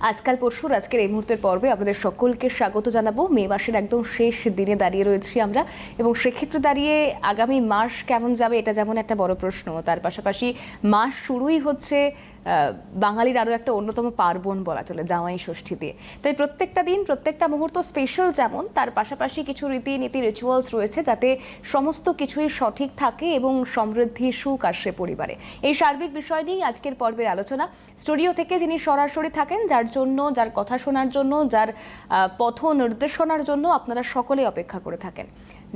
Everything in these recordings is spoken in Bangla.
আজকাল পরশুর আজকের এই মুহূর্তের পর্বে আপনাদের সকলকে স্বাগত জানাব। মে মাসের একদম শেষ দিনে দাঁড়িয়ে রয়েছি আমরা এবং সেক্ষেত্রে দাঁড়িয়ে আগামী মাস কেমন যাবে এটা যেমন একটা বড় প্রশ্ন। তার পাশাপাশি মাস শুরুই হচ্ছে বাঙালির আরও একটা অন্যতম পার্বণ বলা চলে, জামাই ষষ্ঠী দিয়ে। তাই প্রত্যেকটা দিন, প্রত্যেকটা মুহূর্ত স্পেশাল যেমন, তার পাশাপাশি কিছু রীতিনীতি রিচুয়ালস রয়েছে যাতে সমস্ত কিছুই সঠিক থাকে এবং সমৃদ্ধি, সুখ আসে পরিবারে। এই সার্বিক বিষয় নিয়েই আজকের পর্বের আলোচনা। স্টুডিও থেকে যিনি সরাসরি থাকেন, যার জন্য, যার কথা শোনার জন্য, যার পথ নির্দেশনার জন্য আপনারা সকলে অপেক্ষা করে থাকেন।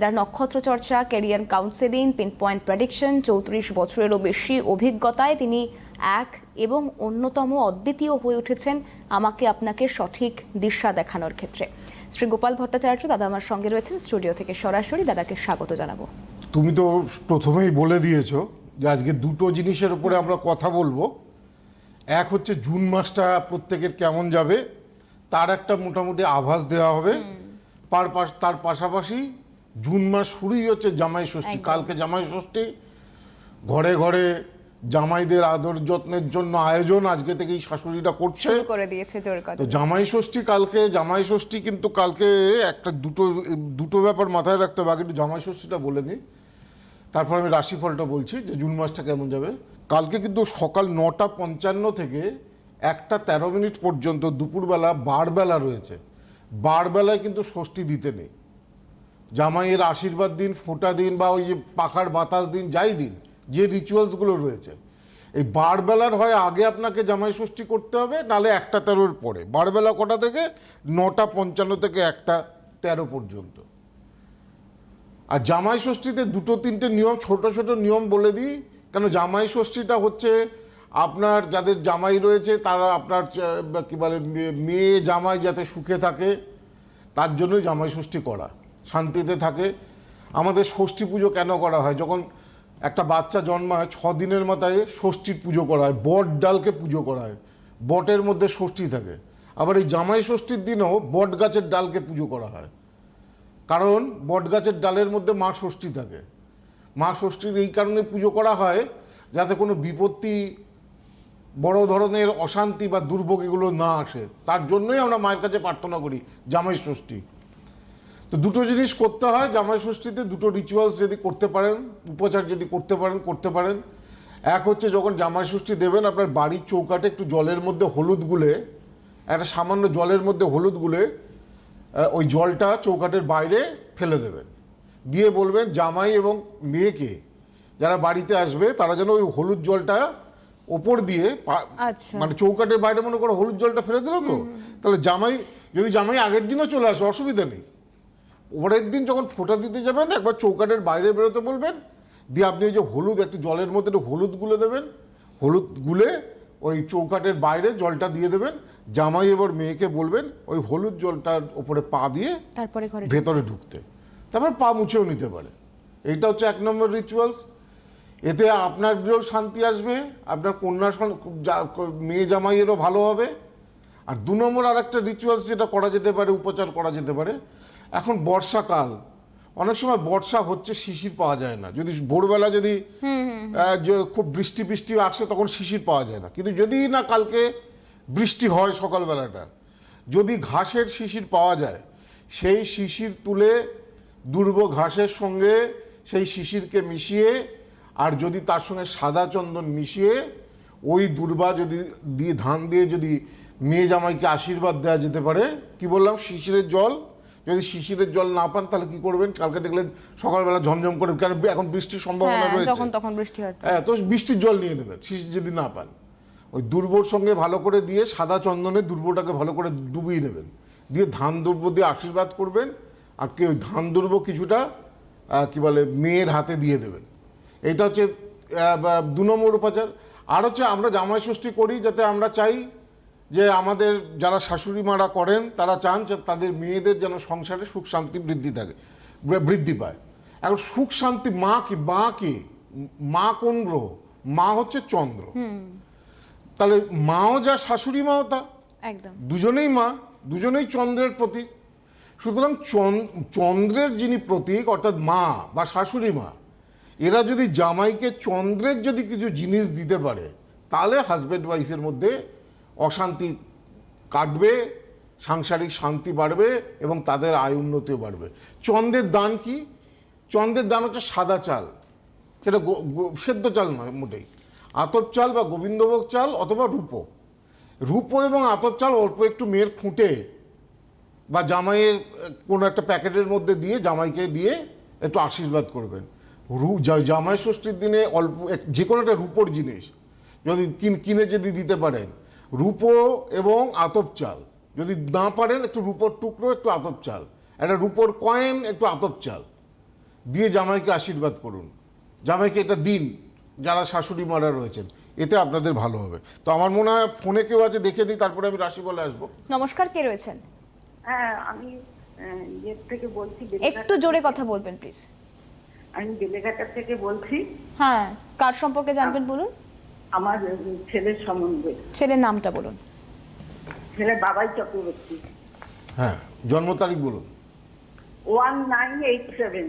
যার নক্ষত্র চর্চা career counselling pin point prediction চৌত্রিশ বছরেরও বেশি অভিজ্ঞতায় তিনি এক এবং অন্যতম অদ্বিতীয় হয়ে উঠেছেন আমাকে আপনাকে সঠিক দিশা দেখানোর ক্ষেত্রে। শ্রী গোপাল ভট্টাচার্য দাদা আমার সঙ্গে রয়েছেন। স্টুডিও থেকে সরাসরি দাদাকে স্বাগত জানাব। তুমি তো প্রথমেই বলে দিয়েছ যে আজকে দুটো জিনিসের উপরে আমরা কথা বলব। এক হচ্ছে জুন মাসটা প্রত্যেকের কেমন যাবে তার একটা মোটামুটি আভাস দেওয়া হবে। পার পাশ তার পাশাপাশি জুন মাস শুরুই হচ্ছে জামাই ষষ্ঠী। কালকে জামাই ষষ্ঠী ঘরে ঘরে জামাইদের আদর যত্নের জন্য আয়োজন আজকে থেকেই শাশুড়িটা করছে। করে দিয়েছে জোর কথা তো জামাই ষষ্ঠী কালকে জামাই ষষ্ঠী কিন্তু কালকে একটা দুটো দুটো ব্যাপার মাথায় রাখতে হবে। আগে একটু জামাই ষষ্ঠীটা বলে নিই। তারপর আমি রাশিফলটা বলছি যে জুন মাসটা কেমন যাবে। কালকে কিন্তু সকাল নটা পঞ্চান্ন থেকে একটা তেরো মিনিট পর্যন্ত দুপুরবেলা বারবেলা রয়েছে। বারবেলায় কিন্তু ষষ্ঠী দিতে নেই। জামাইয়ের আশীর্বাদ দিন ফোঁটা দিন বা ওই যে পাখার বাতাস দিন যাই দিন। যে রিচুয়ালসগুলো রয়েছে। এই বারবেলার হয় আগে আপনাকে জামাই ষষ্ঠী করতে হবে, নালে একটা তেরোর পরে। বারবেলা কটা থেকে? নটা পঞ্চান্ন থেকে একটা তেরো পর্যন্ত। আর জামাই ষষ্ঠীতে দুটো তিনটে নিয়ম, ছোট ছোট নিয়ম বলে দিই। কেন জামাই ষষ্ঠীটা হচ্ছে আপনার যাদের জামাই রয়েছে, তারা আপনার কি বলে মেয়ে জামাই যাতে সুখে থাকে, তার জন্যই জামাই ষষ্ঠী করা। শান্তিতে থাকে। আমাদের ষষ্ঠী পুজো কেন করা হয়? যখন একটা বাচ্চা জন্মায়, ছ দিনের মাথায় ষষ্ঠীর পুজো করা হয়, বট ডালকে পুজো করা হয়। বটের মধ্যে ষষ্ঠী থাকে। আবার এই জামাই ষষ্ঠীর দিনেও বট গাছের ডালকে পুজো করা হয়। কারণ বট গাছের ডালের মধ্যে মা ষষ্ঠী থাকে। মা ষষ্ঠীর এই কারণে পুজো করা হয় যাতে কোনো বিপত্তি, বড় ধরনের অশান্তি বা দুর্ভোগ এগুলো না আসে। তার জন্যই আমরা মায়ের কাছে প্রার্থনা করি, জামাই ষষ্ঠী। তো দুটো জিনিস করতে হয় জামাই ষষ্ঠীতে দুটো রিচুয়ালস যদি করতে পারেন উপচার যদি করতে পারেন করতে পারেন। এক হচ্ছে যখন জামাই ষষ্ঠী দেবেন আপনার বাড়ির চৌকাটে একটু জলের মধ্যে হলুদ গুলে একটা সামান্য জলের মধ্যে হলুদ গুলে ওই জলটা চৌকাটের বাইরে ফেলে দেবেন। দিয়ে বলবেন জামাই এবং মেয়েকে যারা বাড়িতে আসবে তারা যেন ওই হলুদ জলটা ওপর দিয়ে আচ্ছা। মানে চৌকাটের বাইরে মনে করো হলুদ জলটা ফেলে দিল তো? তাহলে জামাই যদি জামাই আগের দিনও চলে আসে অসুবিধা নেই। পরের দিন যখন ফোঁটা দিতে যাবেন একবার চৌকাটের বাইরে বেরোতে বলবেন। দিয়ে আপনি ওই যে হলুদ একটু জলের মধ্যে একটু হলুদ গুলে দেবেন। হলুদ গুলে ওই চৌকাটের বাইরে জলটা দিয়ে দেবেন। জামাই এবার মেয়েকে বলবেন ওই হলুদ জলটার ওপরে পা দিয়ে তারপরে ভেতরে ঢুকতে। তারপর পা মুছেও নিতে পারে। এইটা হচ্ছে এক নম্বর রিচুয়ালস এতে আপনার গৃহ শান্তি আসবে আপনার কন্যা মেয়ে জামাইয়েরও ভালো হবে। আর দু নম্বর আর একটা রিচুয়ালস যেটা করা যেতে পারে উপচার করা যেতে পারে। এখন বর্ষাকাল অনেক সময় বর্ষা হচ্ছে শিশির পাওয়া যায় না। যদি ভোরবেলা যদি খুব বৃষ্টি বৃষ্টি আসে তখন শিশির পাওয়া যায় না। কিন্তু যদি না কালকে বৃষ্টি হয় সকালবেলাটা যদি ঘাসের শিশির পাওয়া যায় সেই শিশির তুলে দুর্ব ঘাসের সঙ্গে সেই শিশিরকে মিশিয়ে আর যদি তার সঙ্গে সাদা চন্দন মিশিয়ে ওই দুর্বা যদি দিয়ে ধান দিয়ে যদি মেয়ে জামাইকে আশীর্বাদ দেওয়া যেতে পারে কি বললাম? শিশিরের জল যদি শিশিরের জল না পান তাহলে কি করবেন? কালকে দেখলেন সকালবেলা ঝমঝম করে কারণ এখন বৃষ্টির সম্ভাবনা হ্যাঁ রয়েছে। যখন তখন বৃষ্টি হচ্ছে। হ্যাঁ তো বৃষ্টির জল নিয়ে নেবেন শিশির যদি না পান। ওই দুর্বোর সঙ্গে ভালো করে দিয়ে সাদা চন্দনে দুর্বোটাকে ভালো করে ডুবিয়ে নেবেন। দিয়ে ধান দুর্ব দিয়ে আশীর্বাদ করবেন আর কি ওই ধান দুর্ব কিছুটা কি বলে মেয়ের হাতে দিয়ে দেবেন। এটা হচ্ছে দু নম্বর উপাচার। আর হচ্ছে আমরা জামাই ষষ্ঠী করি যাতে আমরা চাই যে আমাদের যারা শাশুড়ি মারা করেন তারা চান যে তাদের মেয়েদের যেন সংসারে সুখ শান্তি বৃদ্ধি থাকে বৃদ্ধি পায়। এখন সুখ শান্তি মা কি? মা কি? মা কোন গ্রহ? মা হচ্ছে চন্দ্র। তাহলে মাও যা শাশুড়ি মাও তা। একদম। দুজনেই মা দুজনেই চন্দ্রের প্রতীক। সুতরাং চন- চন্দ্রের যিনি প্রতীক অর্থাৎ মা বা শাশুড়ি মা এরা যদি জামাইকে চন্দ্রের যদি কিছু জিনিস দিতে পারে তাহলে হাজব্যান্ড ওয়াইফের মধ্যে অশান্তি কাটবে, সাংসারিক শান্তি বাড়বে এবং তাদের আয় উন্নতিও বাড়বে। চন্দ্রের দান কি? চন্দ্রের দান হচ্ছে সাদা চাল। সেটা সেদ্ধ চাল নয় মোটেই। আতপ চাল বা গোবিন্দভোগ চাল অথবা রূপো। রূপো এবং আতপ চাল অল্প একটু মেয়ের খুঁটে বা জামাইয়ের কোনো একটা প্যাকেটের মধ্যে দিয়ে জামাইকে দিয়ে একটু আশীর্বাদ করবেন। রু জামাই ষষ্ঠীর দিনে অল্প যে কোনো একটা রূপোর জিনিস। যদি কিনে যদি দিতে পারেন। রূপো এবং আতপ চাল। যদি না পারেন একটু রূপোর টুকরো একটু আতপ চাল। একটা রূপোর কয়েন একটু আতপ চাল। দিয়ে জামাইকে আশীর্বাদ করুন। জামাইকে এটা দিন যারা শাশুড়ি মারা রয়েছেন। এতে আপনাদের ভালো হবে। তো আমার মনে হয় ফোনে কেউ আছে দেখে নিই তারপরে আমি রাশি বলে আসব। নমস্কার কে রয়েছেন? হ্যাঁ আমি ইয়ের থেকে বলছি একটু জোরে কথা বলবেন প্লিজ। আমি বেলেঘাটার থেকে বলছি। হ্যাঁ কার সম্পর্কে জানবেন বলুন। আমার ছেলের সম্বন্ধে। ছেলের নামটা বলুন। ছেলে বাবাই চক্রবর্তী। হ্যাঁ জন্ম তারিখ বলুন। One nine eight seven.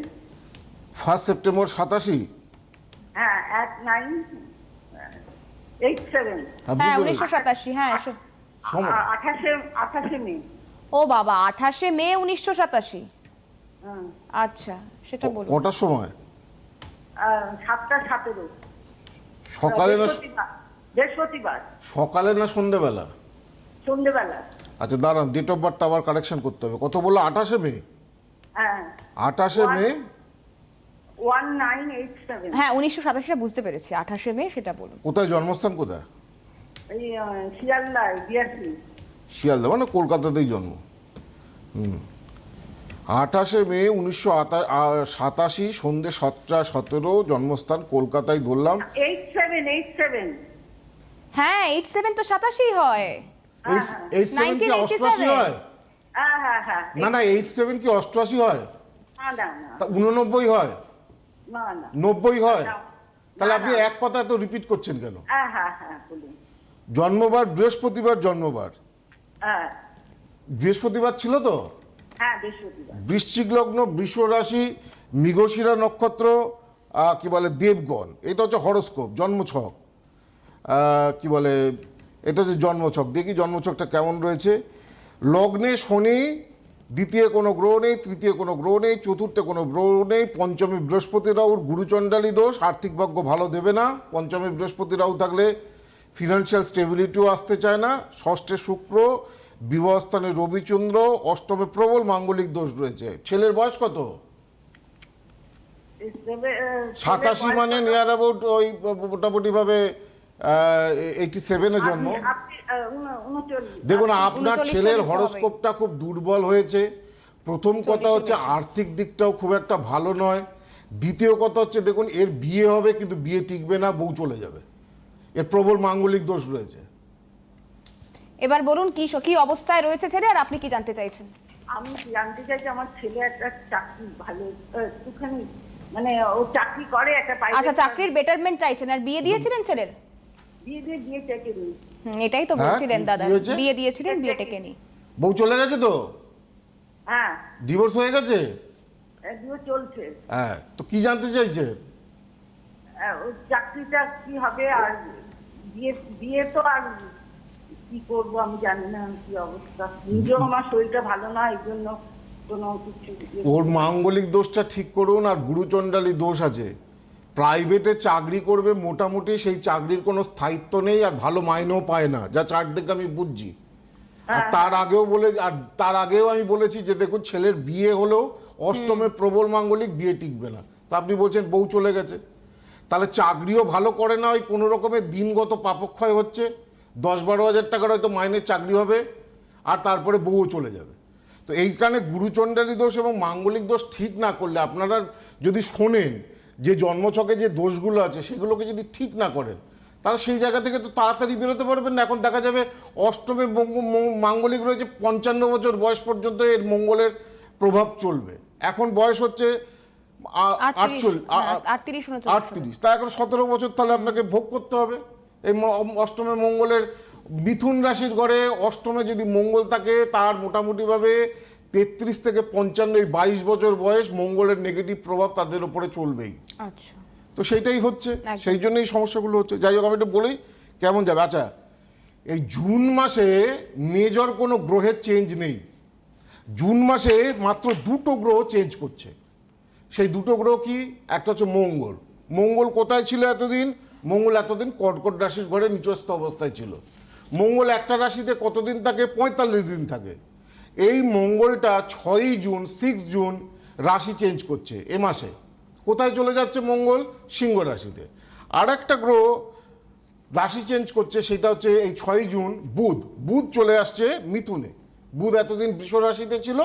First September সাতাশি? হ্যাঁ এক নাইন এইট সেভেন। হ্যাঁ উনিশশো সাতাশি হ্যাঁ সময়। আঠাশে আঠাশে মে। ও বাবা আঠাশে মে উনিশশো সাতাশি। হ্যাঁ, আচ্ছা সেটা বলুন। কটার সময়? আহ, সাতটা সতেরো। সকালে না বৃহস্পতিবার সকালে না সন্ধেবেলা? সন্ধ্যেবেলা আচ্ছা দাঁড়ান ডেট অফ বার্থ আবার কারেকশন করতে হবে। কত বলল? আঠাশে মে? হ্যাঁ। আঠাশে মে? One nine eight seven. হ্যাঁ উনিশশো সাতাশিটা বুঝতে পেরেছি আঠাশে মে সেটা বলুন। কোথায়? জন্মস্থান কোথায়? এই আহ, শিয়ালদায় বিয়াসি শিয়ালদা মানে কলকাতাতেই জন্ম। হুম। আঠাশে মে উনিশশো সাতাশি সন্ধে সাতটা সতেরো জন্মস্থান কলকাতায় ধরলাম। এইট সেভেন এইট সেভেন হ্যাঁ এইট সেভেন তো সাতাশি হয়। এইট এইট সেভেন কি অষ্টআশি হয়? হ্যাঁ হ্যাঁ হ্যাঁ। না না এইট সেভেন কি অষ্টআশি হয়? না না না। তা উননব্বই হয়? না না। নব্বই হয়? তাহলে আপনি এক কথা তো রিপিট করছেন কেন? জন্মবার বৃহস্পতিবার জন্মবার। হ্যাঁ। বৃহস্পতিবার ছিল তো? হ্যাঁ বৃশ্চিক লগ্ন বৃষ রাশি মৃগশিরা নক্ষত্র কি বলে, দেবগণ। এটা হচ্ছে হরস্কোপ, জন্মছক। কি বলে, এটা হচ্ছে জন্মছক। দেখি জন্মছকটা কেমন রয়েছে। লগ্নে শনি, দ্বিতীয় কোনো গ্রহ নেই, তৃতীয় কোনো গ্রহ নেই, চতুর্থে কোনো গ্রহ নেই, পঞ্চমী বৃহস্পতি রাহুর গুরুচণ্ডালী দোষ, আর্থিক ভাগ্য ভালো দেবে না, পঞ্চমী বৃহস্পতি রাহু থাকলে ফিনান্সিয়াল স্টেবিলিটিও আসতে চায় না, ষষ্ঠে শুক্র বিবাহস্থানে রবিচন্দ্র অষ্টমে প্রবল মাঙ্গলিক দোষ রয়েছে। ছেলের বয়স কত? সাতাশি মানে নিয়ার অ্যাবাউট ওই মোটামুটিভাবে এইটি সেভেনে জন্ম। দেখুন আপনার ছেলের হরস্কোপটা খুব দুর্বল হয়েছে। প্রথম কথা হচ্ছে আর্থিক দিকটাও খুব একটা ভালো নয়। দ্বিতীয় কথা হচ্ছে দেখুন এর বিয়ে হবে কিন্তু বিয়ে টিকবে না বউ চলে যাবে। এর প্রবল মাঙ্গলিক দোষ রয়েছে। এবার বলুন কি কি অবস্থায় রয়েছে ছেলে আর আপনি কি জানতে চাইছেন? আমি জানতে চাইছি আমার ছেলে একটা চাকরি ভালো একটুখানি মানে ও চাকরি করে একটা private আচ্ছা চাকরির বেটারমেন্ট চাইছেন। আর বিয়ে দিয়েছিলেন ছেলের? বিয়ে দিয়ে বিয়ে হুম, এটাই তো হ্যাঁ, বলছিলেন দাদা। বিয়ে দিয়েছিলেন বিয়ে টেকেনি বউ চলে গেছে তো? হ্যাঁ। ডিভোর্স হয়ে গেছে? চলছে। হ্যাঁ তো কি জানতে চাইছে? আহ, ওই চাকরিটা কি হবে আর বিয়ে বিয়ে তো আর কি করব আমি জানি না কি অবস্থা। নিজেও আমার শরীরটা ভালো না এই জন্য কোনো কিছু ইয়ে- ওর মাঙ্গলিক দোষটা ঠিক করুন আর গুরুচণ্ডালী দোষ আছে। প্রাইভেটে চাকরি করবে মোটামুটি সেই চাকরির কোনো স্থায়িত্ব নেই আর ভালো মাইনেও পায় না। যা চার দিকে আমি বুঝছি। আর তার আগেও বলে আর তার আগেও আমি বলেছি যে দেখুন ছেলের বিয়ে হলেও অষ্টমে প্রবল মাঙ্গলিক বিয়ে টিকবে না। তা আপনি বলছেন বউ চলে গেছে। তাহলে চাকরিও ভালো করে না ওই কোনো রকমের দিনগত পাপক্ষয় হচ্ছে। দশ বারো হাজার টাকার হয়তো মাইনের চাকরি হবে আর তারপরে বউও চলে যাবে। তো এইখানে গুরুচণ্ডালী দোষ এবং মাঙ্গলিক দোষ ঠিক না করলে আপনারা যদি শোনেন যে জন্মছকে যে দোষগুলো আছে সেগুলোকে যদি ঠিক না করেন তারা সেই জায়গা থেকে তো তাড়াতাড়ি বেরোতে পারবেন না। এখন দেখা যাবে অষ্টমে মঙ্গ- মঙ্গ- মাঙ্গলিক রয়েছে পঞ্চান্ন বছর বয়স পর্যন্ত এর মঙ্গলের প্রভাব চলবে। এখন বয়স হচ্ছে আটচল্লিশ হ্যাঁ, আটত্রিশ। তা এখন সতেরো বছর তাহলে আপনাকে ভোগ করতে হবে। এই অষ্টমে মঙ্গলের মিথুন রাশির ঘরে অষ্টমে যদি মঙ্গল থাকে তার মোটামুটিভাবে তেত্রিশ থেকে পঞ্চান্ন এই বাইশ বছর বয়স মঙ্গলের নেগেটিভ প্রভাব তাদের উপরে চলবেই। আচ্ছা। তো সেইটাই হচ্ছে। সেই জন্যই সমস্যাগুলো হচ্ছে। যাই হোক আমি একটু বলেই কেমন যাবে। আচ্ছা এই জুন মাসে মেজর কোনো গ্রহের চেঞ্জ নেই। জুন মাসে মাত্র দুটো গ্রহ চেঞ্জ করছে। সেই দুটো গ্রহ কি? একটা হচ্ছে মঙ্গল। মঙ্গল কোথায় ছিল এতদিন? মঙ্গল এতদিন কর্কট রাশির ঘরে নিচস্থ অবস্থায় ছিল। মঙ্গল একটা রাশিতে কতদিন থাকে? পঁয়তাল্লিশ দিন থাকে। এই মঙ্গলটা ছয়ই জুন সিক্স জুন রাশি চেঞ্জ করছে এ মাসে। কোথায় চলে যাচ্ছে মঙ্গল? সিংহ রাশিতে। আর একটা গ্রহ রাশি চেঞ্জ করছে, সেটা হচ্ছে এই ছয় জুন, বুধ। বুধ চলে আসছে মিথুনে। বুধ এতদিন বৃষ রাশিতে ছিল,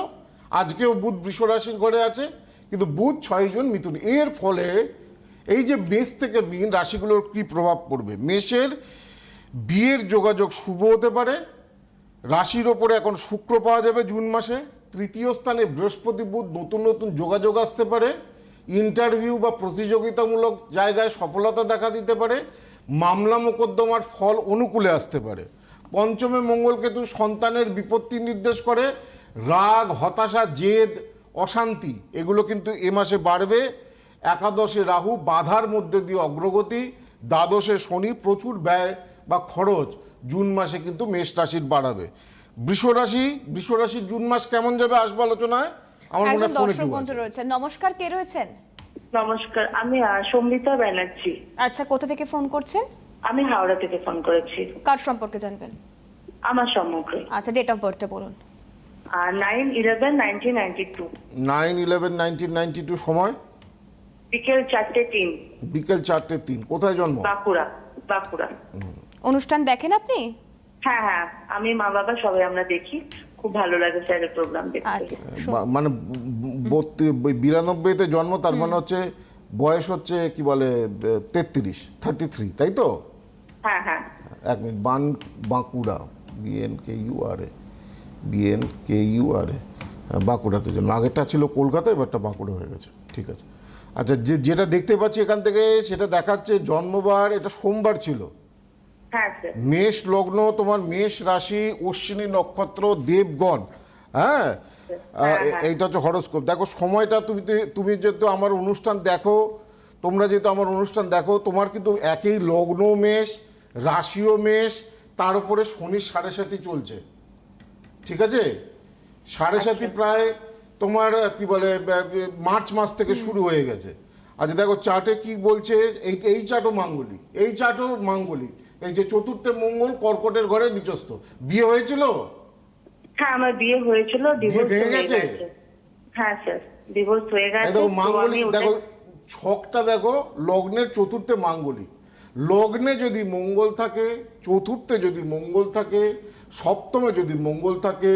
আজকেও বুধ বৃষ রাশির ঘরে আছে, কিন্তু বুধ ছয় জুন মিথুন। এর ফলে এই যে মেষ থেকে মিন রাশিগুলোর কি প্রভাব পড়বে? মেষের বিয়ের যোগাযোগ শুভ হতে পারে। রাশির ওপরে এখন শুক্র পাওয়া যাবে জুন মাসে। তৃতীয় স্থানে বৃহস্পতি বুধ নতুন নতুন যোগাযোগ আসতে পারে। ইন্টারভিউ বা প্রতিযোগিতামূলক জায়গায় সফলতা দেখা দিতে পারে। মামলা মোকদ্দমার ফল অনুকূলে আসতে পারে। পঞ্চমে মঙ্গলকেতু সন্তানের বিপত্তি নির্দেশ করে। রাগ, হতাশা, জেদ, অশান্তি, এগুলো কিন্তু এ মাসে বাড়বে। একাদশে রাহু বাধার মধ্যে দিয়ে অগ্রগতি দ্বাদশে শনি প্রচুর ব্যয় বা খরচ জুন মাসে কিন্তু মেষ রাশির বাড়াবে। বৃষ রাশি বৃষ রাশির জুন মাস কেমন যাবে আসব আলোচনায়? আমার মনে হয় ফোনে দর্শক বন্ধু আছে। নমস্কার কে রয়েছেন? নমস্কার আমি সম্বিতা ব্যানার্জি। আচ্ছা কোথা থেকে ফোন করছেন? আমি হাওড়া থেকে ফোন করেছি। কার সম্পর্কে জানবেন? আমার সম্মুখে আচ্ছা ডেট অফ বার্থটা বলুন। Nine eleven nineteen ninety two nine eleven nineteen ninety two সময়। বিকেল চারটে তিন। বিকেল চারটে তিন। কোথায় জন্ম? বাঁকুড়া বাঁকুড়া। অনুষ্ঠান দেখেন আপনি? হ্যাঁ হ্যাঁ। আমি মা বাবা সবাই আমরা দেখি। খুব ভালো লাগে স্যারের প্রোগ্রাম দেখতে। আচ্ছা মানে বিরানব্বইতে জন্ম তার মানে হচ্ছে বয়স হচ্ছে কি বলে তেত্রিশ থার্টি থ্রি তাই তো? হ্যাঁ হ্যাঁ। এক minute bun Bankura B N K U R A B N K U R A বাঁকুড়াতে জন্ম। আগেরটা ছিল কলকাতা এবারটা বাঁকুড়া হয়ে গেছে। ঠিক আছে। আচ্ছা যে যেটা দেখতে পাচ্ছি এখান থেকে সেটা দেখাচ্ছে জন্মবার এটা সোমবার ছিল। হ্যাঁ মেষ লগ্ন তোমার মেষ রাশি অশ্বিনী নক্ষত্র দেবগণ হ্যাঁ? আহ, এইটা হচ্ছে হরস্কোপ। দেখো সময়টা তুমি তুমি যেহেতু আমার অনুষ্ঠান দেখো তোমরা যেহেতু আমার অনুষ্ঠান দেখো তোমার কিন্তু একই লগ্ন মেষ রাশিও মেষ তার উপরে শনির সাড়ে সাথী চলছে। ঠিক আছে? সাড়ে সাথী প্রায় তোমার কি বলে মার্চ মাস থেকে শুরু হয়ে গেছে। আচ্ছা দেখো চার্টে কি বলছে এই এই চার্টও মাঙ্গলিক এই চার্টও মাঙ্গলিক। এই যে চতুর্থে মঙ্গল কর্কটের ঘরে নিচস্থ। বিয়ে হয়েছিল? হ্যাঁ আমার বিয়ে হয়েছিল ডিভোর্স হয়ে গেছে? গেছে। হ্যাঁ স্যার ডিভোর্স হয়ে গেছে দেখো মাঙ্গলিক দেখো ছকটা দেখো লগ্নের চতুর্থে মাঙ্গলিক। লগ্নে যদি মঙ্গল থাকে চতুর্থে যদি মঙ্গল থাকে সপ্তমে যদি মঙ্গল থাকে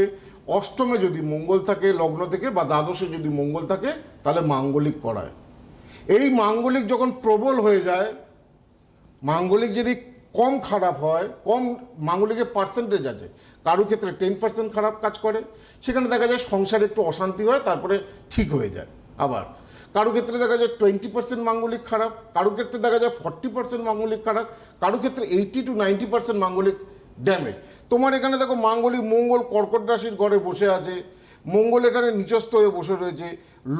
অষ্টমে যদি মঙ্গল থাকে, লগ্ন থেকে বা দ্বাদশে যদি মঙ্গল থাকে, তাহলে মাঙ্গলিক করায়। এই মাঙ্গলিক যখন প্রবল হয়ে যায়, মাঙ্গলিক যদি কম খারাপ হয়, কম মাঙ্গলিকের পার্সেন্টেজ আছে কারও ক্ষেত্রে টেন পার্সেন্ট খারাপ কাজ করে, সেখানে দেখা যায় সংসারে একটু অশান্তি হয়, তারপরে ঠিক হয়ে যায় আবার। কারও ক্ষেত্রে দেখা যায় টোয়েন্টি পার্সেন্ট মাঙ্গলিক খারাপ কারও ক্ষেত্রে দেখা যায় ফর্টি পার্সেন্ট মাঙ্গলিক খারাপ কারও ক্ষেত্রে এইটি টু নাইনটি পার্সেন্ট মাঙ্গলিক ড্যামেজ তোমার এখানে দেখো মাঙ্গলিক মঙ্গল কর্কট রাশির ঘরে বসে আছে, মঙ্গল এখানে নিচস্থ হয়ে বসে রয়েছে,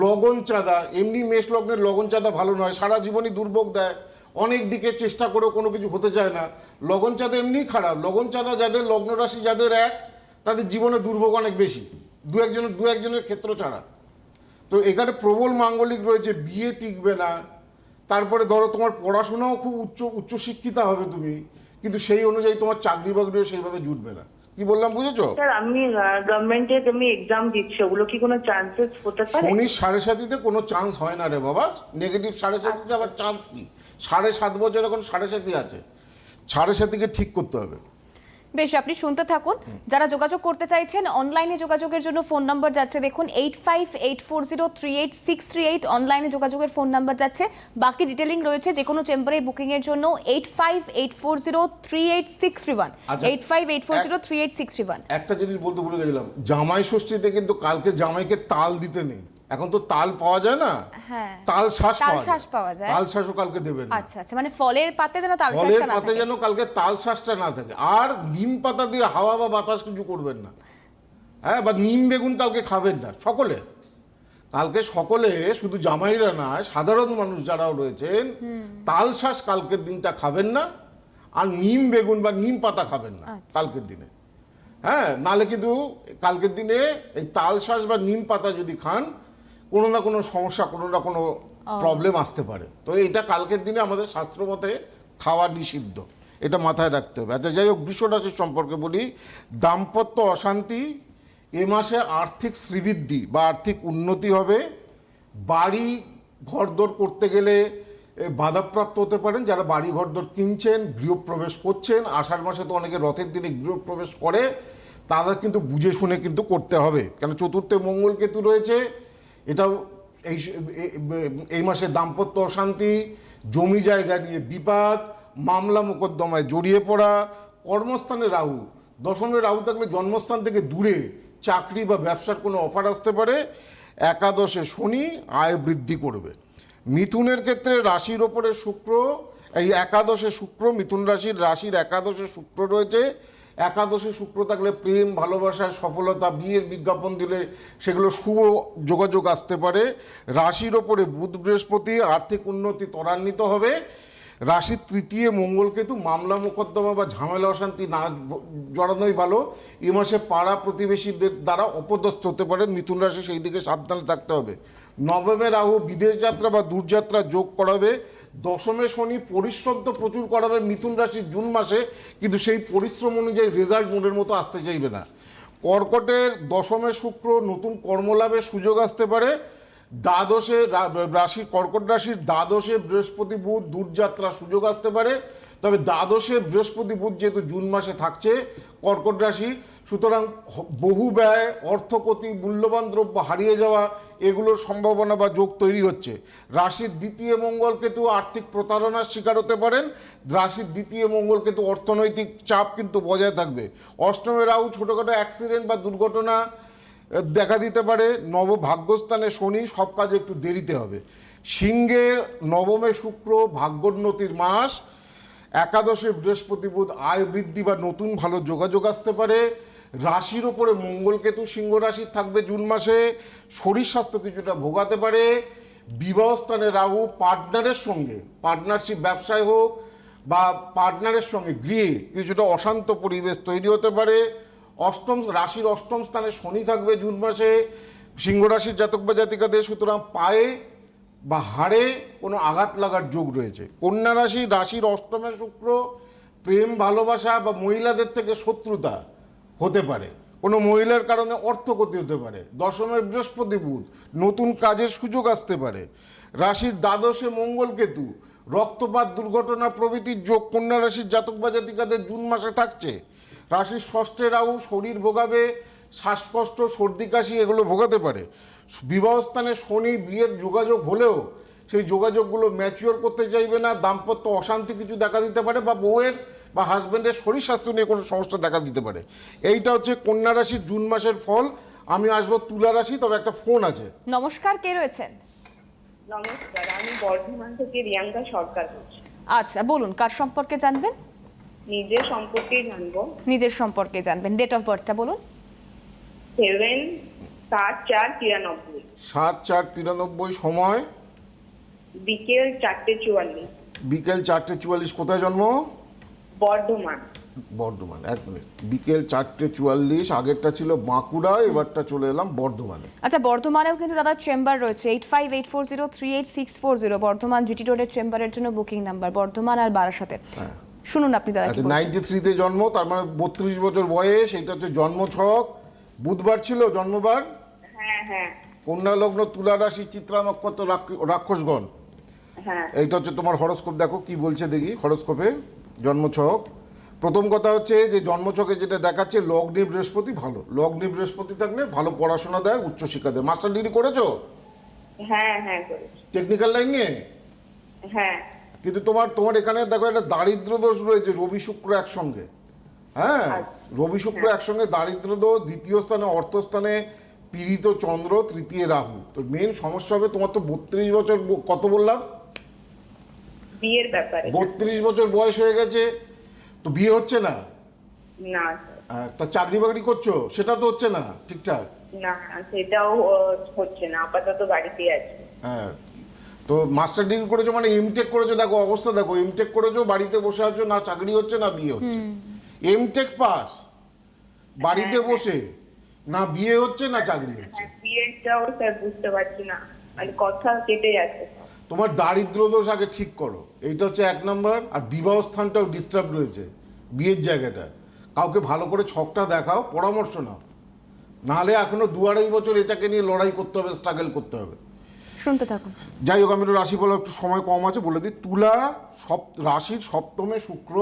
লগন চাঁদা, এমনি মেষ লগ্নের লগন চাঁদা ভালো নয়, সারা জীবনই দুর্ভোগ দেয়, অনেক দিকে চেষ্টা করেও কোনো কিছু হতে চায় না। লগন চাঁদা এমনিই খারাপ, লগন চাঁদা যাদের লগ্ন রাশি যাদের এক, তাদের জীবনে দুর্ভোগ অনেক বেশি, দু একজনের দু একজনের ক্ষেত্র ছাড়া। তো এখানে প্রবল মাঙ্গলিক রয়েছে, বিয়ে টিকবে না, তারপরে ধরো তোমার পড়াশোনাও খুব উচ্চ, উচ্চশিক্ষিতা হবে তুমি কিন্তু সেই অনুযায়ী তোমার চাকরি বাকরিও সেইভাবে জুটবে না। কি বললাম বুঝেছ? স্যার আমি গভর্নমেন্টের আমি এক্সাম দিচ্ছি ওগুলো কি কোনো চান্সেস হতে পারে? শনির সাড়ে সাতিতে কোনো চান্স হয় না রে বাবা। নেগেটিভ সাড়ে সাতিতে আবার চান্স কি? সাড়ে সাত বছর এখন সাড়ে সাতি আছে। সাড়ে সাতিকে ঠিক করতে হবে। বেশ আপনি শুনতে থাকুন। যারা যোগাযোগ করতে চাইছেন অনলাইনে যোগাযোগের জন্য ফোন নাম্বার যাচ্ছে দেখুন eight five eight four zero three eight six three eight অনলাইনে যোগাযোগের ফোন নাম্বার যাচ্ছে। বাকি ডিটেলিং রয়েছে যে কোনো চেম্বারে বুকিং এর জন্য eight five eight four zero three eight six three one. Eight five eight four zero three eight six three one একটা জিনিস বলতে ভুলে গেছিলাম জামাই ষষ্ঠীতে কিন্তু কালকে জামাইকে তাল দিতে নেই। এখন তো তাল পাওয়া যায় না। হ্যাঁ। তাল শ্বাস তাল শ্বাস পাওয়া যায়। তাল শ্বাসও কালকে দেবেন আচ্ছা আচ্ছা মানে ফলের পাতে যেন তাল শাঁসটা না পাতে যেন কালকে তাল শ্বাসটা না থাকে। আর নিম পাতা দিয়ে হাওয়া বা বাতাস কিছু করবেন না। হ্যাঁ বা নিম বেগুন কালকে খাবেন না সকলে। কালকে সকলে শুধু জামাইরা না সাধারণ মানুষ যারাও রয়েছেন তাল শ্বাস কালকের দিনটা খাবেন না আর নিম বেগুন বা নিম পাতা খাবেন না আচ্ছা। কালকের দিনে। হ্যাঁ নালে কিন্তু কালকের দিনে এই তাল শ্বাস বা নিম পাতা যদি খান কোনো না কোনো সমস্যা কোনো না কোনো প্রবলেম আসতে পারে। তো এটা কালকের দিনে আমাদের শাস্ত্র মতে খাওয়া নিষিদ্ধ। এটা মাথায় রাখতে হবে। আচ্ছা যাই হোক বৃষরাশির সম্পর্কে বলি। দাম্পত্য অশান্তি এ মাসে আর্থিক শ্রীবৃদ্ধি বা আর্থিক উন্নতি হবে। বাড়ি ঘরদোর করতে গেলে বাধাপ্রাপ্ত হতে পারেন। যারা বাড়ি ঘরদোর কিনছেন গৃহপ্রবেশ করছেন আষাঢ় মাসে তো অনেকে রথের দিনে গৃহপ্রবেশ করে তারা কিন্তু বুঝে শুনে কিন্তু করতে হবে। কেন চতুর্থে মঙ্গল কেতু রয়েছে এটাও এই এই মাসে দাম্পত্য অশান্তি, জমি জায়গা নিয়ে বিবাদ, মামলা মোকদ্দমায় জড়িয়ে পড়া, কর্মস্থানে রাহু। দশমে রাহু থাকলে জন্মস্থান থেকে দূরে চাকরি বা ব্যবসার কোনো অফার আসতে পারে। একাদশে শনি আয় বৃদ্ধি করবে। মিথুনের ক্ষেত্রে রাশির ওপরে শুক্র, এই একাদশে শুক্র, মিথুন রাশির রাশির একাদশে শুক্র রয়েছে। একাদশে শুক্র থাকলে প্রেম, ভালোবাসা, সফলতা, বিয়ের বিজ্ঞাপন দিলে সেগুলো শুভ যোগাযোগ আসতে পারে। রাশির ওপরে বুধ বৃহস্পতি আর্থিক উন্নতি ত্বরান্বিত হবে। রাশির তৃতীয় মঙ্গল মঙ্গলকেতু মামলা, মোকদ্দমা বা ঝামেলা, অশান্তি না জড়ানোই ভালো। এ মাসে পাড়া প্রতিবেশীদের দ্বারা অপদস্থ হতে পারে। মিথুন রাশি সেই দিকে সাবধানে থাকতে হবে। নবমে রাহু বিদেশ যাত্রা বা দূরযাত্রা যোগ করাবে। দশমে শনি পরিশ্রম তো প্রচুর করাবে মিথুন রাশির জুন মাসে, কিন্তু সেই পরিশ্রম অনুযায়ী রেজাল্ট মনের মতো আসতে চাইবে না। কর্কটের দশমে শুক্র নতুন কর্মলাভের সুযোগ আসতে পারে। দ্বাদশে রাশি, কর্কট রাশির দ্বাদশে বৃহস্পতি বুধ দূরযাত্রা সুযোগ আসতে পারে। তবে দ্বাদশে বৃহস্পতি বুধ যেহেতু জুন মাসে থাকছে, কর্কট রাশি সুতরাং বহু ব্যয়, অর্থপতি, মূল্যবান দ্রব্য হারিয়ে যাওয়া, এগুলোর সম্ভাবনা বা যোগ তৈরি হচ্ছে। রাশির দ্বিতীয় মঙ্গল কেতু আর্থিক প্রতারণার শিকার হতে পারেন। রাশির দ্বিতীয় মঙ্গল কেতু অর্থনৈতিক চাপ কিন্তু বজায় থাকবে। অষ্টমে রাহু ছোটোখাটো অ্যাক্সিডেন্ট বা দুর্ঘটনা দেখা দিতে পারে। নব ভাগ্যস্থানে শনি, সব কাজে একটু দেরিতে হবে। সিংহের নবমে শুক্র, ভাগ্যোন্নতির মাস। একাদশে বৃহস্পতি বুধ আয় বৃদ্ধি বা নতুন ভালো যোগাযোগ আসতে পারে। রাশির ওপরে মঙ্গল কেতু, সিংহ রাশির থাকবে জুন মাসে। শরীর স্বাস্থ্য কিছুটা ভোগাতে পারে। বিবাহস্থানে রাহু পার্টনারের সঙ্গে, পার্টনারশিপ ব্যবসায় হোক বা পার্টনারের সঙ্গে গৃহে কিছুটা অশান্ত পরিবেশ তৈরি হতে পারে। অষ্টম, রাশির অষ্টম স্থানে শনি থাকবে জুন মাসে। সিংহ রাশির জাতক বা জাতিকাদের সুতরাং পায়ে বা হাড়ে কোনো আঘাত লাগার যোগ রয়েছে। কন্যা রাশি, রাশির অষ্টমে শুক্র, প্রেম, ভালোবাসা বা মহিলাদের থেকে শত্রুতা। হতে পারে। কোনো মহিলার কারণে অর্থ ক্ষতি হতে পারে। দশমে বৃহস্পতি বুধ, নতুন কাজের সুযোগ আসতে পারে। রাশির দ্বাদশে মঙ্গল কেতু, রক্তপাত দুর্ঘটনা প্রভৃতির যোগ কন্যা রাশির জাতক বা জাতিকাদের জুন মাসে থাকছে। রাশির ষষ্ঠে রাহু শরীর ভোগাবে, শ্বাসকষ্ট, সর্দি, কাশি এগুলো ভোগাতে পারে। বিবাহস্থানে শনি বিয়ের যোগাযোগ হলেও সেই যোগাযোগগুলো ম্যাচিওর করতে চাইবে না, দাম্পত্য অশান্তি কিছু দেখা দিতে পারে বা বউয়ের বা হাজব্যান্ডের শরীর স্বাস্থ্য নিয়ে কোনো সমস্যা দেখা দিতে পারে। এইটা হচ্ছে কন্যা রাশির জুন মাসের ফল। আমি আসব তুলা রাশি তবে একটা ফোন আছে। নমস্কার কে রয়েছেন? নমস্কার আমি বর্ধমান থেকে রিয়াঙ্কা সরকার বলছি। আচ্ছা বলুন কার সম্পর্কে জানবেন? নিজের সম্পর্কে জানব। নিজের সম্পর্কে জানবেন। ডেট অফ বার্থটা বলুন। সেভেন সাত চার তিরানব্বই। সাত চার তিরানব্বই সময়? বিকেল চারটে চুয়াল্লিশ। বিকেল চারটে চুয়াল্লিশ কোথায় জন্ম? বর্ধমান। বর্ধমান এক মিনিট। বিকেল চারটে চুয়াল্লিশ আগেরটা ছিল বাঁকুড়া এবারটা চলে এলাম বর্ধমানে। আচ্ছা বর্ধমানেও কিন্তু দাদার চেম্বার রয়েছে eight five eight four zero three eight six four zero Bardhaman GT রোডের চেম্বারের জন্য বুকিং নাম্বার বর্ধমান আর বারাসাতের শুনুন আপনি দাদা আচ্ছা। নাইনটি থ্রিতে জন্ম তার মানে বত্রিশ বছর বয়স এটা হচ্ছে জন্ম ছক বুধবার ছিল জন্মবার? হ্যাঁ হ্যাঁ। কন্যা লগ্ন তুলা রাশি চিত্রা নক্ষত্র রাক্ষসগণ। হ্যাঁ। এইটা হচ্ছে তোমার হরস্কোপ দেখো কি বলছে দেখি হরস্কোপে। জন্ম ছক প্রথম কথা হচ্ছে যে জন্মছকে যেটা দেখাচ্ছে লগ্নি বৃহস্পতি ভালো। লগ্নি বৃহস্পতি থাকলে ভালো পড়াশোনা দেয় উচ্চশিক্ষা দেয়। মাস্টার ডিগ্রি করেছ? হ্যাঁ হ্যাঁ টেকনিক্যাল লাইন নিয়ে? হ্যাঁ। কিন্তু তোমার তোমার এখানে দেখো একটা দারিদ্র দোষ রয়েছে রবি শুক্র একসঙ্গে। হ্যাঁ? রবি শুক্র একসঙ্গে দারিদ্র দোষ দ্বিতীয় স্থানে অর্থস্থানে পীড়িত চন্দ্র তৃতীয় রাহু। তো মেন সমস্যা হবে তোমার তো বত্রিশ বছর কত বললাম? বিয়ের ব্যাপারে। বত্রিশ বছর বয়স হয়ে গেছে তো বিয়ে হচ্ছে না? না তা চাকরি বাকরি করছ? সেটা তো হচ্ছে না ঠিকঠাক? না সেটাও হচ্ছে না আপাতত বাড়িতেই আছে। হ্যাঁ তো মাস্টার ডিগ্রি করেছ মানে এমটেক করেছ? দেখো অবস্থা দেখো এমটেক করেছ বাড়িতে বসে আছো না চাকরি হচ্ছে না বিয়ে হচ্ছে। এমটেক পাস বাড়িতে বসে না বিয়ে হচ্ছে না চাকরি হচ্ছে? হ্যাঁ বিয়েটাও স্যার বুঝতে পারছি না মানে কথা কেটে যাচ্ছে। তোমার দারিদ্র দোষ আগে ঠিক করো। এইটা হচ্ছে এক নম্বর আর বিবাহ স্থানটাও ডিস্টার্ব রয়েছে বিয়ের জায়গাটা কাউকে ভালো করে ছকটা দেখাও পরামর্শ নাও। নাহলে এখনও দু আড়াই বছর এটাকে নিয়ে লড়াই করতে হবে স্ট্রাগল করতে হবে। শুনতে থাকুন। যাই হোক আমি রাশি বলার একটু সময় কম আছে বলে দিই। তুলা সপ রাশির সপ্তমে শুক্র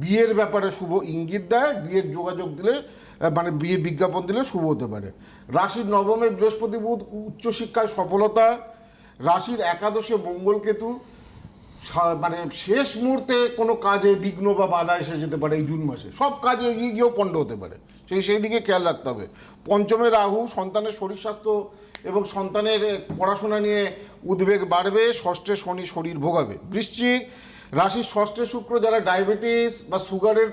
বিয়ের ব্যাপারে শুভ ইঙ্গিত দেয় বিয়ের যোগাযোগ দিলে মানে বিয়ের বিজ্ঞাপন দিলে শুভ হতে পারে। রাশির নবমে বৃহস্পতি বুধ উচ্চশিক্ষায় সফলতা রাশির একাদশে মঙ্গল কেতু মানে শেষ মুহূর্তে কোনো কাজে বিঘ্ন বা বাধা এসে যেতে পারে এই জুন মাসে। সব কাজে এগিয়ে গিয়েও পণ্ড হতে পারে। সেই সেই দিকে খেয়াল রাখতে হবে। পঞ্চমে রাহু, সন্তানের শরীর স্বাস্থ্য এবং সন্তানের পড়াশোনা নিয়ে উদ্বেগ বাড়বে, ষষ্ঠে শনি শরীর ভোগাবে। বৃশ্চিক রাশির ষষ্ঠে শুক্র যারা ডায়াবেটিস বা সুগারের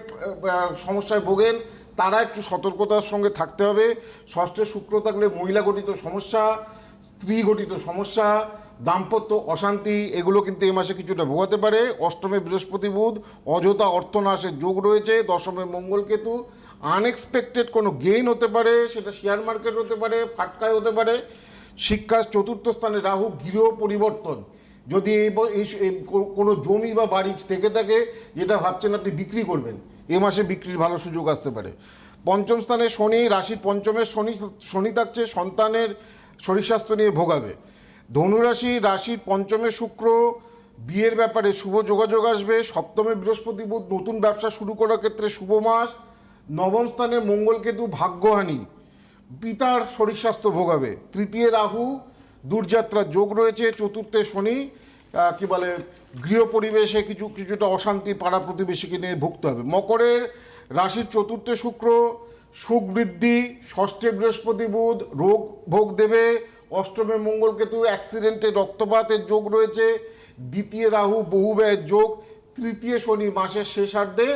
সমস্যায় ভোগেন, তারা একটু সতর্কতার সঙ্গে থাকতে হবে। ষষ্ঠে শুক্র থাকলে মহিলা গঠিত সমস্যা স্ত্রী গঠিত সমস্যা, দাম্পত্য অশান্তি, এগুলো কিন্তু এই মাসে কিছুটা ভোগাতে পারে। অষ্টমে বৃহস্পতি বুধ, অযথা অর্থনাশের যোগ রয়েছে, দশমে মঙ্গল কেতু। আনএক্সপেক্টেড কোনো গেইন হতে পারে, সেটা শেয়ার মার্কেট হতে পারে, ফাটকায় হতে পারে। শিক্ষা চতুর্থ স্থানে রাহু, গৃহ পরিবর্তন। যদি এই কোনো জমি বা বাড়ি থেকে থাকে, যেটা ভাবছেন আপনি বিক্রি করবেন, এ মাসে বিক্রির ভালো সুযোগ আসতে পারে। পঞ্চম স্থানে শনি রাশির পঞ্চমের শনি শনি থাকছে, সন্তানের শরীর স্বাস্থ্য নিয়ে ভোগাবে। ধনুরাশি রাশির পঞ্চমে শুক্র, বিয়ের ব্যাপারে শুভ যোগাযোগ আসবে। সপ্তমে বৃহস্পতি বুধ নতুন ব্যবসা শুরু করার ক্ষেত্রে শুভ মাস। নবম স্থানে মঙ্গলকেতু ভাগ্যহানি। পিতার শরীর স্বাস্থ্য ভোগাবে। তৃতীয় রাহু, দূরযাত্রার যোগ রয়েছে। চতুর্থে শনি কি বলে, গৃহ পরিবেশে কিছু, কিছুটা অশান্তি, পাড়া প্রতিবেশীকে নিয়ে ভুগতে হবে। মকরের রাশির চতুর্থে শুক্র সুখ বৃদ্ধি ষষ্ঠে বৃহস্পতি বুধ, রোগ ভোগ দেবে, অষ্টমে মঙ্গলকেতু অ্যাক্সিডেন্টে রক্তপাতের যোগ রয়েছে, দ্বিতীয় রাহু বহু ব্যয়ের যোগ, তৃতীয় শনি মাসের শেষার্ধে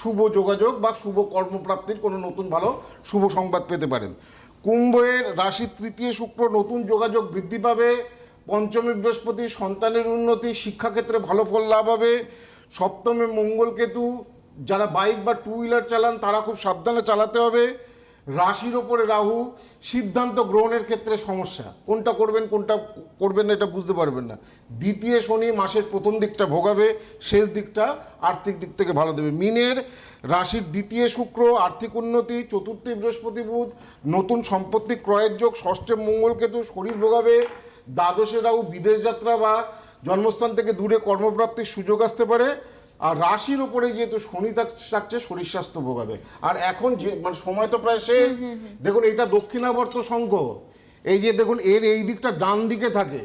শুভ যোগাযোগ বা শুভ কর্মপ্রাপ্তির কোনো নতুন ভালো শুভ সংবাদ পেতে পারেন। কুম্ভের রাশি তৃতীয় শুক্র নতুন যোগাযোগ বৃদ্ধি পাবে, পঞ্চমী বৃহস্পতি সন্তানের উন্নতি, শিক্ষাক্ষেত্রে ভালো ফল লাভ হবে, সপ্তমে মঙ্গলকেতু যারা বাইক বা টু হুইলার চালান, তারা খুব সাবধানে চালাতে হবে। রাশির ওপরে রাহু, সিদ্ধান্ত গ্রহণের ক্ষেত্রে সমস্যা। কোনটা করবেন কোনটা করবেন না, এটা বুঝতে পারবেন না। দ্বিতীয় শনি মাসের প্রথম দিকটা ভোগাবে, শেষ দিকটা আর্থিক দিক থেকে ভালো দেবে। মিনের রাশির দ্বিতীয় শুক্র, আর্থিক উন্নতি, চতুর্থী বৃহস্পতি বুধ, নতুন সম্পত্তি ক্রয়ের যোগ, ষষ্ঠে মঙ্গলকেতু শরীর ভোগাবে। দ্বাদশে রাহু বিদেশ যাত্রা বা জন্মস্থান থেকে দূরে কর্মপ্রাপ্তির সুযোগ আসতে পারে। আর রাশির উপরে যেহেতু শনি থাকছে শরীর স্বাস্থ্য ভোগাবে। আর এখন যে মানে সময় তো প্রায় শেষ। দেখুন এটা দক্ষিণাবর্ত সংঘ। এই যে দেখুন এর এই দিকটা ডান দিকে থাকে।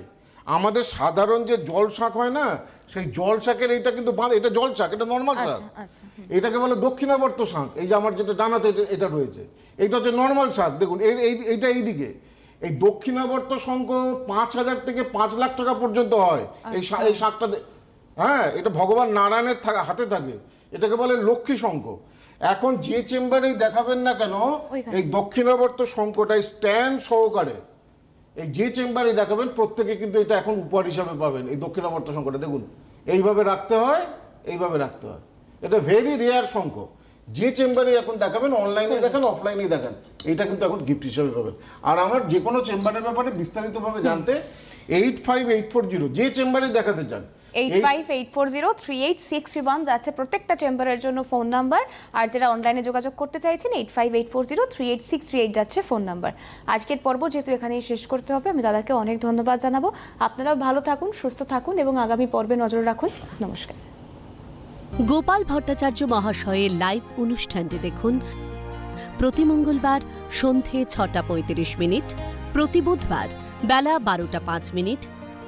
আমাদের সাধারণ যে জল শাক হয় না সেই জল শাকের এইটা কিন্তু বাঁধ। এটা জল শাক এটা নর্মাল শাক। আচ্ছা এটাকে বলে দক্ষিণাবর্ত শাক। এই যে আমার যেটা ডানাতে এটা- রয়েছে। এইটা হচ্ছে নর্মাল শাক। দেখুন এর এই এইটা এইদিকে এই দক্ষিণাবর্ত শঙ্খ পাঁচ হাজার থেকে পাঁচ লাখ টাকা পর্যন্ত হয়। এই শা- এই শাকটা হ্যাঁ এটা ভগবান নারায়ণের হাতে থাকে। এটাকে বলে লক্ষ্মী শঙ্খ। এখন যে চেম্বারেই দেখাবেন না কেন এই দক্ষিণাবর্ত শঙ্খটাই স্ট্যান্ড সহকারে। এই যে চেম্বারে দেখাবেন প্রত্যেকে কিন্তু এটা এখন উপহার হিসাবে পাবেন এই দক্ষিণাবর্ত শঙ্কটা দেখুন এইভাবে রাখতে হয় এইভাবে রাখতে হয়। এটা ভেরি রেয়ার শঙ্খ। যে চেম্বারে এখন দেখাবেন অনলাইনে দেখেন অফলাইনে দেখেন এটা কিন্তু এখন গিফট হিসাবে পাবেন। আর আমার যে কোনো চেম্বারের ব্যাপারে বিস্তারিতভাবে জানতে eight five eight four zero যে চেম্বারে দেখাতে চান eight eight- five eight four zero three eight six three one যাচ্ছে প্রত্যেকটা চেম্বারের জন্য ফোন নাম্বার। আর যারা অনলাইনে যোগাযোগ করতে চাইছেন eight five eight four zero three eight six three eight যাচ্ছে ফোন নাম্বার। আজকের পর্ব যেহেতু এখানেই শেষ করতে হবে আমি দাদাকে অনেক ধন্যবাদ জানাব। আপনারাও ভালো থাকুন সুস্থ থাকুন এবং আগামী পর্বে নজর রাখুন। নমস্কার। গোপাল ভট্টাচার্য মহাশয়ের লাইভ অনুষ্ঠানটি দেখুন প্রতি মঙ্গলবার সন্ধে ছটা পঁয়ত্রিশ মিনিট প্রতি বুধবার বেলা বারোটা পাঁচ মিনিট